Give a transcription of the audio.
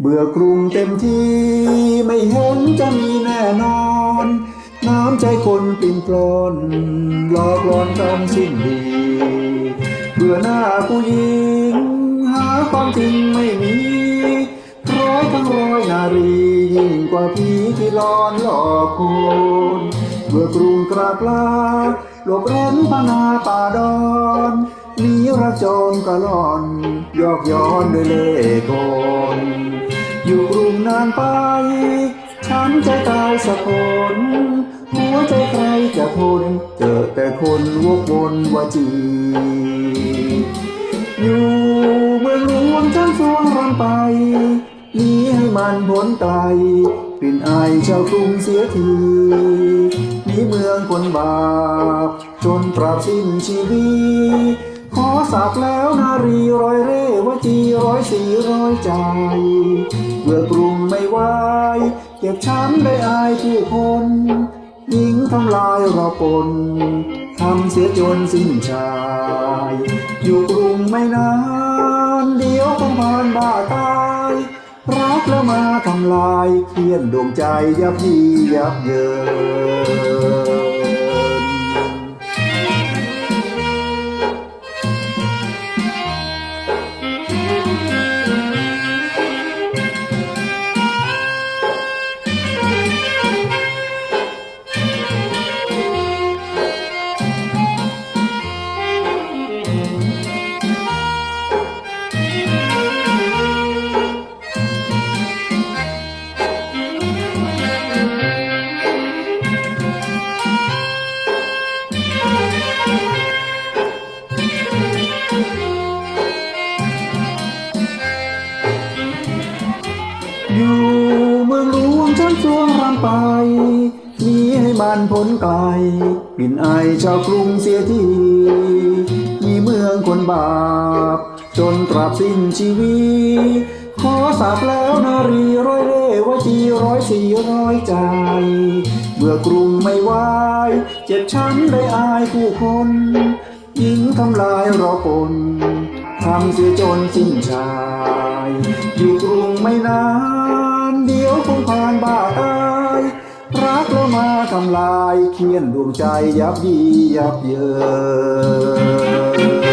เบื่อกรุงเต็มที่ไม่เห็นจะมีแน่นอน น้ำใจคนปลิ้นปลอนหลอกหลอนกันสิ้นดีเบื่อหน้าผู้หญิง หาความจริงไม่มีร้อยทั้งร้อยนารียิ่งกว่าผีที่หลอนหลอกคนเบื่อกรุงกรากลาหลบเร้นพนาป่าดอนนีรักจอมกะลอน ยอกย้อนด้วยเล่ห์กล อยู่กรุงนานไปฉันใจตายสักคนหัวใจใครจะทน เจอแต่คนวกวนวาจี อยู่เมืองหลวงฉันสวงรำไปหนีให้มันพ้นไกลกลิ่นอายชาวกรุงเสียทีนีเมืองคนบาป จนปราบสิ้นชีวิต ขอสาบแล้วนารีร้อยเร่วจีร้อยสีร้อยใจ เบื่อกรุงไม่ไหวเก็บช้ำได้อายผู้คนหญิงทำลายเราปนทำเสียจนสิ้นชาย อยู่กรุงไม่นาน เดี๋ยวคงผ่านบ้าตายรักแล้วมาทำลายเขียนดวงใจยับยียับเยิน อยู่เมืองหลวงฉันสวงรำไปหนีให้มันพ้นไกลกลิ่นอชาวกรุงเสียทีมีเมืองคนบาป จนตราบสิ้นชีวิต ขอสาบแล้วนารีร้อยเร่วจีร้อยสี่ร้อยใจ เมื่อกรุงไม่ไหวเจ็บช้ำได้อายผู้คนหญิงทำลายราปนทำเสียจนสิ้นชาย อยู่กรุงไม่นาน เดี๋ยวคงผ่านบ้าตายรักเรามาทำลายเคียนดวงใจยับยียับเยิน